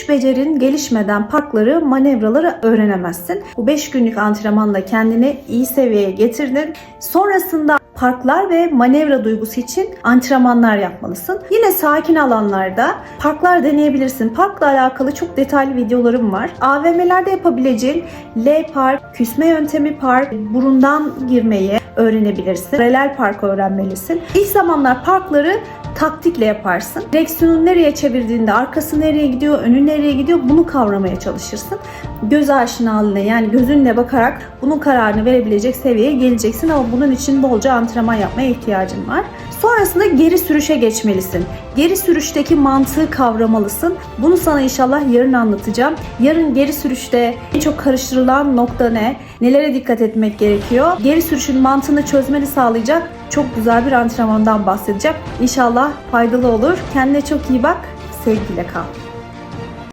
Sürüş becerin gelişmeden parkları, manevraları öğrenemezsin. Bu 5 günlük antrenmanla kendini iyi seviyeye getirdin. Sonrasında parklar ve manevra duygusu için antrenmanlar yapmalısın. Yine sakin alanlarda parklar deneyebilirsin. Parkla alakalı çok detaylı videolarım var. AVM'lerde yapabileceğin L park, küsme yöntemi park, burundan girmeyi öğrenebilirsin. Paralel park öğrenmelisin. İlk zamanlar parkları taktikle yaparsın. Direksiyonu nereye çevirdiğinde arkası nereye gidiyor, önü nereye gidiyor bunu kavramaya çalışırsın. Göz aşinalığına yani gözünle bakarak bunun kararını verebilecek seviyeye geleceksin ama bunun için bolca antrenman yapmaya ihtiyacın var. Sonrasında geri sürüşe geçmelisin. Geri sürüşteki mantığı kavramalısın. Bunu sana inşallah yarın anlatacağım. Yarın geri sürüşte en çok karıştırılan nokta ne? Nelere dikkat etmek gerekiyor? Geri sürüşün mantığını çözmeni sağlayacak çok güzel bir antrenmandan bahsedeceğim. İnşallah faydalı olur. Kendine çok iyi bak. Sevgiyle kal.